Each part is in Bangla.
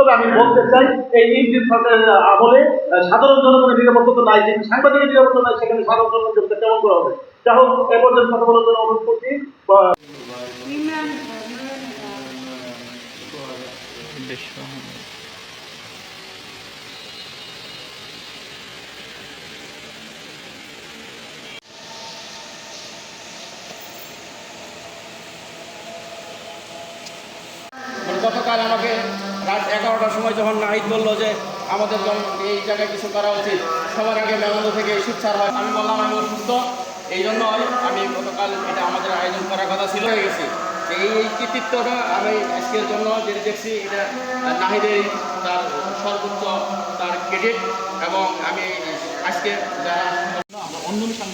তবে আমি বলতে চাই এই ইঞ্জিন সরকারের আমলে সাধারণ জনগণের নিরাপত্তা তো নাই যেখানে সাংবাদিকের নিরাপত্তা নাই সেখানে সাধারণ জনগণের নিরাপত্তা কেমন করা হবে? যাই হোক এ পর্যন্ত কথা বলার জন্য অনুরোধ করছি। বা- গতকাল আমাকে রাত এগারোটার সময় যখন নাহিদ বলল যে আমাদের এই জায়গায় কিছু করা উচিত সবার আগে মেলান্দ থেকে সুচ্ছার হয়। আমি বললাম আমি অসুস্থ এই জন্য আমি গতকাল এটা আমাদের আয়োজন করার কথা ছিল। হয়ে গেছি। এই এই কৃতিত্বটা আমি আজকের জন্য যেটা দেখছি এটা নাহিদের তার সর্বোচ্চ তার ক্রেডিট এবং আমি আজকে যারা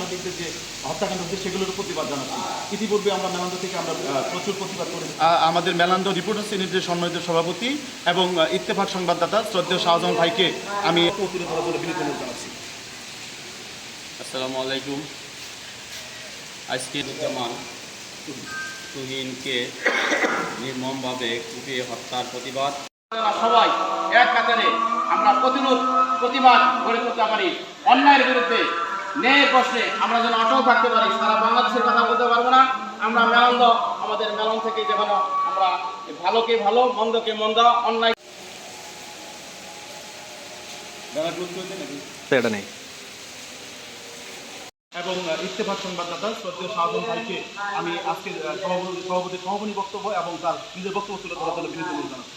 সাংবাদিকদের যে হত্যাকাণ্ড হচ্ছে সেগুলোর প্রতিবাদ জানাচ্ছি। ইতিপূর্বে আমরা মেলান্দ থেকে আমরা প্রচুর প্রতিবাদ করেছি। আমাদের মেলান্দ রিপোর্টার্স ইউনিটের সম্মানিত সভাপতি এবং ইত্তেফাক সংবাদদাতা শ্রদ্ধেয় শাহজাহান ভাইকে আমি তুলে ধরার জন্য বিনীত জানাচ্ছি। আসসালামু আলাইকুম। আজকে জামান তুহিনকে নির্মমভাবে কুপিয়ে হত্যার প্রতিবাদ। সবাই এক কাতারে আমরা প্রতিরোধ প্রতিবাদ গড়ে তুলতে পারি। অন্যায়ের বিরুদ্ধে ন্যায়ের প্রশ্নে আমরা যেন অটল থাকতে পারি সারা বাংলাদেশের কথা বলতে পারব না। আমরা মেলন্দ আমাদের মেলন থেকে যেন আমরা ভালোকে ভালো মন্দকে মন্দ অন্যায় সেটা নেই। এবং ইত্তেফাক সংবাদদাতা শ্রদ্ধেয় শাহজাহান ভাইকে আমি আজকে সভাপতি সভাপতি বক্তব্য এবং তার নিজের বক্তব্য তুলে ধরার জন্য বিনীত অনুরোধ জানাচ্ছি।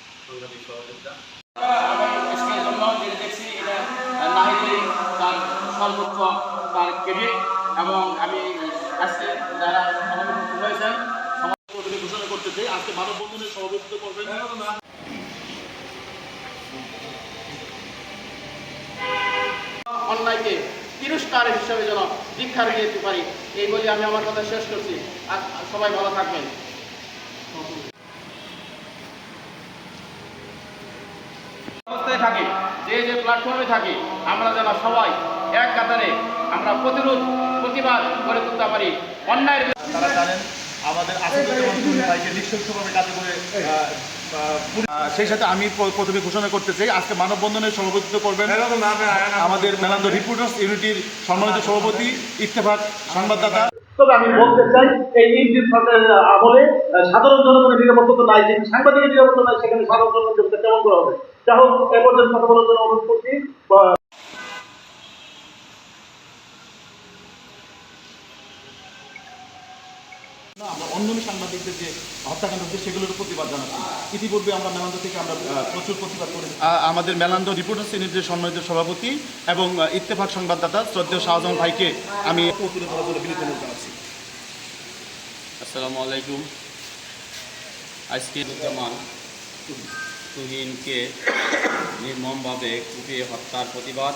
সর্বোচ্চ তার ক্রেডিট এবং আমি আজকে যারা সভাপতি হয়েছেন সমাজকর্মী ঘোষণা করতে চাই আজকে মানববন্ধনের সভাপতিত্ব করবেন। অনলাইনে তিরস্কার হিসেবে যেন দীক্ষা রেখে যেতে পারি, এই বলে আমি আমার কথা শেষ করছি। আর সবাই ভালো থাকবেন। থাকি, যে যে প্ল্যাটফর্মে থাকি, আমরা যেন সবাই এক কাতারে আমরা প্রতিরোধ প্রতিবাদ গড়ে তুলতে পারি। অন্যায়ের তারা জানেন আমাদের ভাইকে নিঃশংসভাবে কাজে করে সেই সাথে আমি প্রথমে ঘোষণা করতে চাই আজকে মানববন্ধনের সভাপতিত্ব করবেন আমাদের মেলান্দ রিপোর্টার্স ইউনিটির সম্মানিত সভাপতি ইত্তেফাক সংবাদদাতা। তবে আমি বলতে চাই এই ইন্ডিয়ান সরকারের আমলে সাধারণ জনগণের নিরাপত্তা তো নাই যেখানে সাংবাদিকের নিরাপত্তা নাই সেখানে সাধারণ জনগণের কেমন করা হবে? যাই হোক এ পর্যন্ত কথা বলার জন্য অনুরোধ করছি বা- না, আমরা অন্যান্য সাংবাদিকদের যে হত্যাকাণ্ড হচ্ছে সেগুলোর প্রতিবাদ জানাচ্ছি। ইতিপূর্বে আমরা মেলান্দ থেকে আমরা প্রচুর প্রতিবাদ করেছি। আমাদের মেলান্দ রিপোর্টার্স ইউনিটের সম্মানিত সভাপতি এবং ইত্তেফাক সংবাদদাতা শ্রদ্ধেয় শাহজাহান ভাইকে আমি তুলে ধরার জন্য বিনীত অনুরোধ জানাচ্ছি। আসসালামু আলাইকুম। আজকে জামান তুহিনকে নির্মমভাবে কুপিয়ে হত্যার প্রতিবাদ।